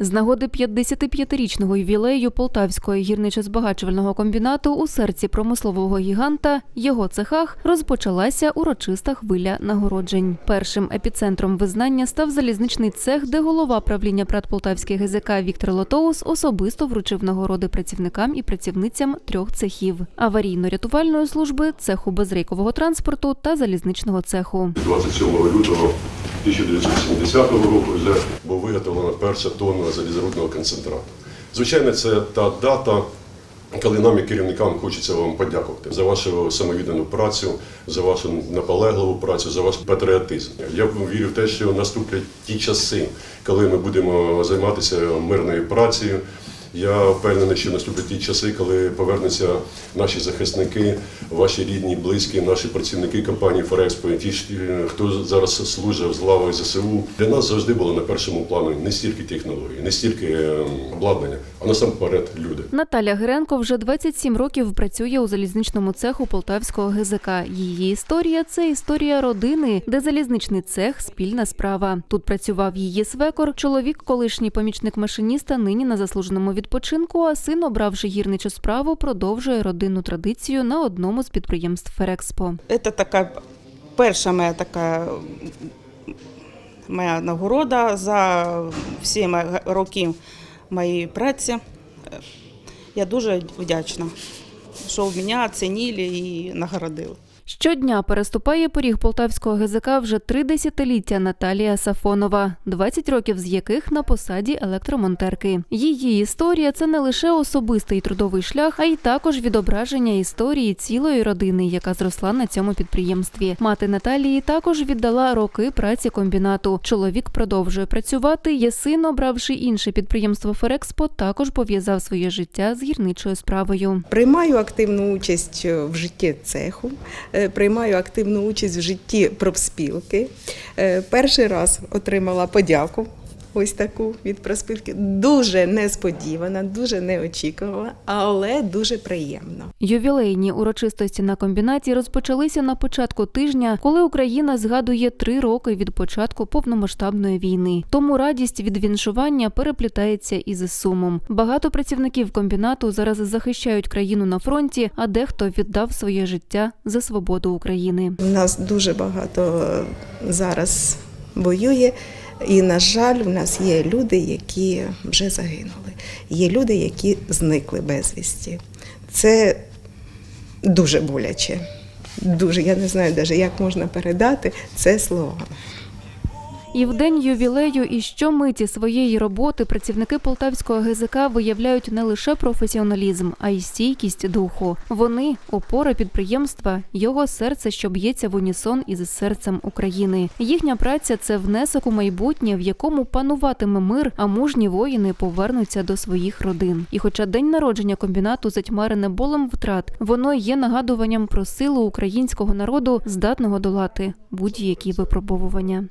З нагоди 55-річного ювілею Полтавського гірничо-збагачувального комбінату у серці промислового гіганта його цехах розпочалася урочиста хвиля нагороджень. Першим епіцентром визнання став залізничний цех, де голова правління ПРАТ Полтавський ГЗК Віктор Лотоус особисто вручив нагороди працівникам і працівницям трьох цехів: аварійно-рятувальної служби, цеху безрейкового транспорту та залізничного цеху. 27 лютого 1970 року вже була виготовлена перша тонна залізорудного концентрату. Звичайно, це та дата, коли нам, як керівникам, хочеться вам подякувати за вашу самовіддану працю, за вашу наполегливу працю, за ваш патріотизм. Я вірю в те, що наступлять ті часи, коли ми будемо займатися мирною працею. Я впевнений, що наступлять ті часи, коли повернуться наші захисники, ваші рідні, близькі, наші працівники компанії Форекспо, ті, е, хто зараз служить з лавою ЗСУ. Для нас завжди було на першому плані не стільки технології, не стільки е, обладнання, а насамперед люди. Наталя Гиренко вже 27 років працює у залізничному цеху Полтавського ГЗК. Її історія це історія родини, де залізничний цех спільна справа. Тут працював її свекор, чоловік, колишній помічник машиніста, нині на заслуженому відпочинку. А син, обравши гірничу справу, продовжує родинну традицію на одному з підприємств Ферекспо. Це така перша моя така моя нагорода за всі роки моєї праці. Я дуже вдячна, що мене оцінили і нагородили. Щодня переступає поріг полтавського ГЗК вже три десятиліття Наталія Сафонова, 20 років з яких на посаді електромонтерки. Її історія це не лише особистий трудовий шлях, а й також відображення історії цілої родини, яка зросла на цьому підприємстві. Мати Наталії також віддала роки праці комбінату. Чоловік продовжує працювати. Є син, обравши інше підприємство Ферекспо, також пов'язав своє життя з гірничою справою. Приймаю активну участь в житті цеху, е, приймаю активну участь в житті профспілки. Е, Перший раз отримала подяку. Ось таку від проспілки. Дуже несподівана, дуже неочікувана, але дуже приємно. Ювілейні урочистості на комбінаті розпочалися на початку тижня, коли Україна згадує три роки від початку повномасштабної війни. Тому радість від віншування переплітається із сумом. Багато працівників комбінату зараз захищають країну на фронті, а дехто віддав своє життя за свободу України. У нас дуже багато е, зараз воює, і, на жаль, в нас є люди, які вже загинули. Є люди, які зникли безвісті. Це дуже боляче. Дуже, я не знаю навіть, як можна передати це словами. І в день ювілею і щомиті своєї роботи працівники полтавського ГЗК виявляють не лише професіоналізм, а й стійкість духу. Вони опора підприємства, його серце, що б'ється в унісон із серцем України. Їхня праця це внесок у майбутнє, в якому пануватиме мир, а мужні воїни повернуться до своїх родин. І хоча день народження комбінату затьмарене болем втрат, воно є нагадуванням про силу українського народу, здатного долати будь-які випробовування.